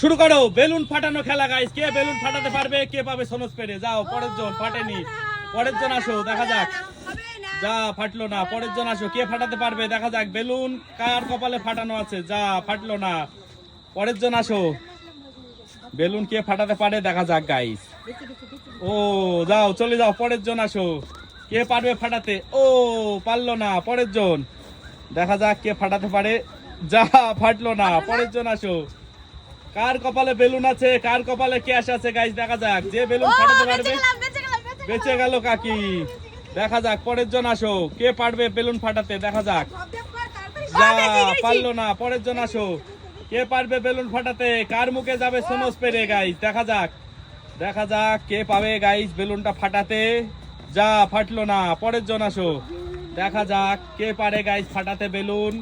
শুরু করো। বেলুন ফাটানো খেলা গাইস কে বেলুন ফাটাতে পারবে? কে পাবে সোনস পেরে? যাও, পরের জন ফাটেনি। পরের জন আসো, দেখা যাক। যা, ফাটলো না। পরের জন আসো। কে ফাটাতে পারবে? দেখা যাক। বেলুন কার কপালে ফাটানো আছে? যা, ফাটলো না। পরের জন আসো। বেলুন কে ফাটাতে পারে? দেখা যাক গাইস ও, যাও, চলে যাও। পরের জন আসো। কে পারবে ফাটাতে? ও, পারল না। পরের জন। দেখা যাক কে ফাটাতে পারে। যা, ফাটলো না। পরের জন আসো। কার কপালে বেলুন আছে কার কপালে ক্যাশ আছে গাইস দেখা যাক। যে বেলুন ফাটাতে পারবে বেঁচে গেল কাকি। দেখা যাক পরের জন আসো। কে পারবে বেলুন ফাটাতে দেখা যাক। যা পারল না পরের জন আসো। কে পারবে বেলুন ফাটাতে কার মুখে যাবে সোনস পেরে গাইস দেখা যাক দেখা যাক কে পাবে গাইস বেলুনটা ফাটাতে। যা ফাটলো না পরের জন আসো। দেখা যাক কে পারে গাইস ফাটাতে বেলুন।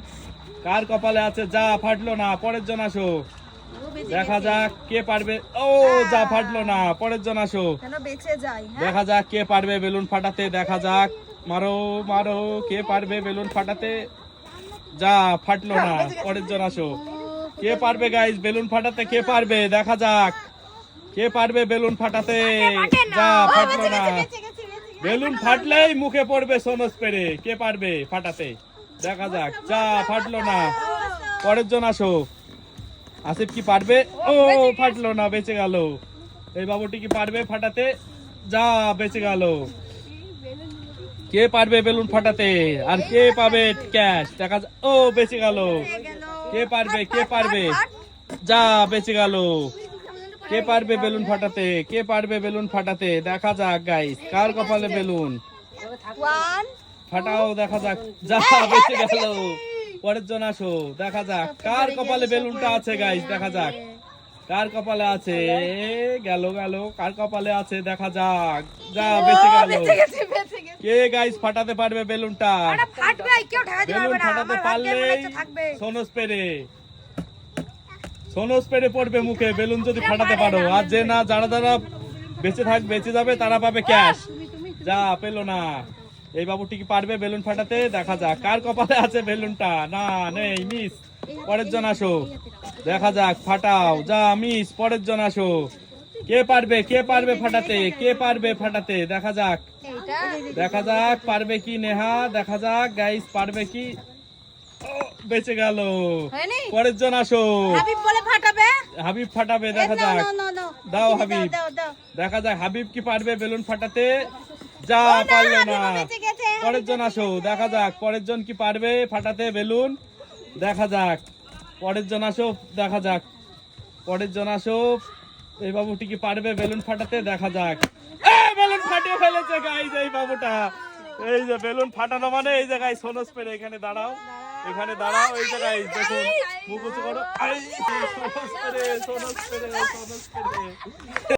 কার কপালে আছে যা ফাটলো না পরের জন আসো। দেখা যাক কে পারবে। ও যা ফাটলো না পরের জন আসো। বেঁচে যাই হ্যাঁ? দেখা যাক কে পারবে বেলুন ফাটাতে দেখা যাক। মারো মারো কে পারবে বেলুন ফাটাতে? যা ফাটলো না পরের জন আসো। কে পারবে গাইস বেলুন ফাটাতে কে পারবে? দেখা যাক। কে পারবে বেলুন ফাটাতে? যা ফাটলো না। বেলুন ফাটলেই মুখে পড়বে সোনস পেরে কে পারবে ফাটাতে? দেখা যাক। যা ফাটলো না। পরের জন আসো। আসিফ কি পারবে? ও ফাটলো না বেঁচে গেল। এই বাবুটি কি পারবে ফাটাতে? যা বেঁচে গেল। কে পারবে বেলুন ফাটাতে? আর কে পাবে ক্যাশ? দেখা ও বেঁচে গেল। কে পারবে কে পারবে? যা বেঁচে গেল। কে পারবে বেলুন ফাটাতে? কে পারবে বেলুন ফাটাতে? দেখা যাক গাইস কার কপালে বেলুন? ফাটাও দেখা যাক। যা বেঁচে গেল। পরের জন আসো দেখা যাক। কার কপালে বেলুনটা আছে গাইস দেখা যাক। কার কপালে আছে? গেল গেল। কার কপালে আছে? দেখা যাক। যা বেঁচে গেল। কে গাইস ফাটাতে পারবে বেলুনটা? বেলুন ফাটাতে থাকবে। সোনস পেরে। সোনস পেরে পড়বে মুখে। বেলুন যদি ফাটাতে পারো আর যে না যারা যারা বেঁচে থাক বেঁচে যাবে তারা পাবে ক্যাশ যা পেল না। এই বাবুটি কি পারবে বেলুন ফাটাতে? দেখা যাক। কার কপালে আছে বেলুনটা? না নেই মিস। পরের জন আসো। দেখা যাক ফাটাও। যা মিস পরের জন আসো। কে পারবে কে পারবে ফাটাতে? কে পারবে ফাটাতে? দেখা যাক। দেখা যাক পারবে কি নেহা? দেখা যাক গাইস পারবে কি? বেঁচে গেল। পরের জন আসো। হাবিব ফাটাবে? দেখা যাক। দাও, হাবিব। দেখা যাক হাবিব কি পারবে বেলুন ফাটাতে? যা পারল না। পরের জন আসো দেখা যাক পরের জন কি পারবে? ফাটাতে বেলুন দেখা যাক। পরের জন আসো দেখা যাক। পরের জন আসো এই বাবুটি কি পারবে? বেলুন ফাটাতে দেখা যাক। বেলুন ফাটিয়ে ফেলেছে গাইজ এই বাবুটা। এই যে বেলুন ফাটানো মানে এই জায়গায় সোনস পেরে এখানে দাঁড়াও। এখানে দাঁড়াও এই জায়গায় দেখুন মুখ উঁচু করো। সোনস পেরে সোনস পেরে সোনস পেরে